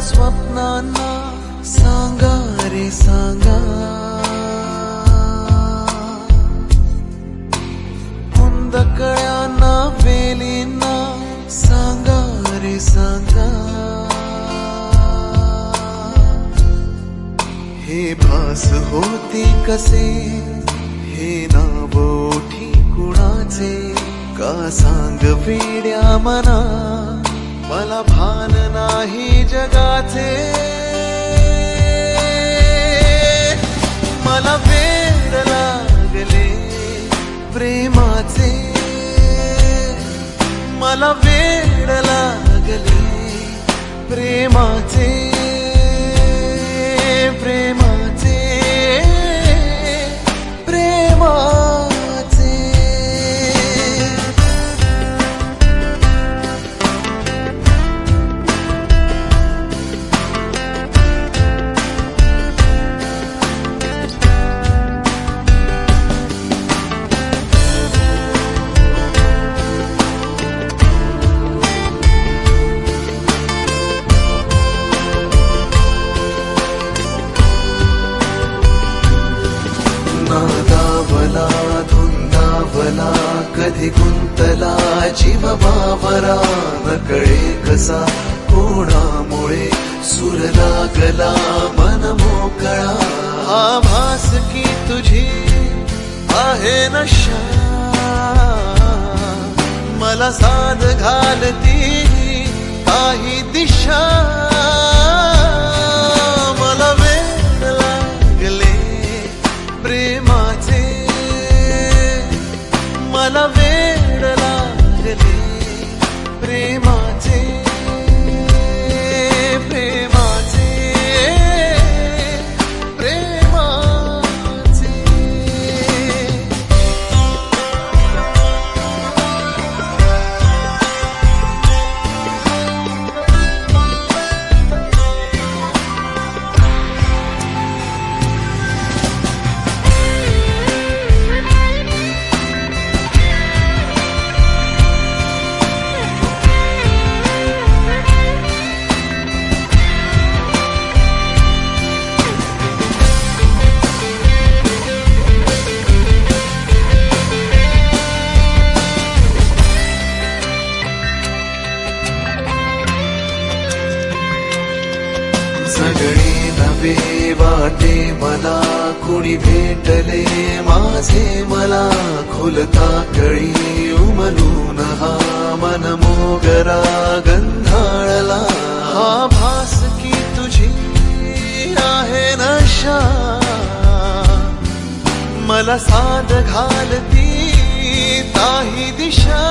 स्वप्नांना सांगा रे सांगा. कुंदकळ्यांना वेलींना सांगा रे सांगा. हे भास होते कसे? हे नाव ओठी कुणाचे? का सांग वेड्या मना? मला भान नाही जगाचे. मला वेड लागले प्रेमाचे. मला वेड लागले प्रेमाचे. प्रेमाचे गुंतला कधी गुंतला जीव बावरा न कळे कसा कोणामुळे सुर लागला मन मोकळा. हा भास की तुझी आहे नशा. मला साध घालती काही दिशा. सगळे वाटे मला कुणी भेटले माझे मला खुलता कळी उमलून हा मन मोगरा गंधाळला. हा भास की तुझी आहे नशा. मला साध घालती ताही दिशा.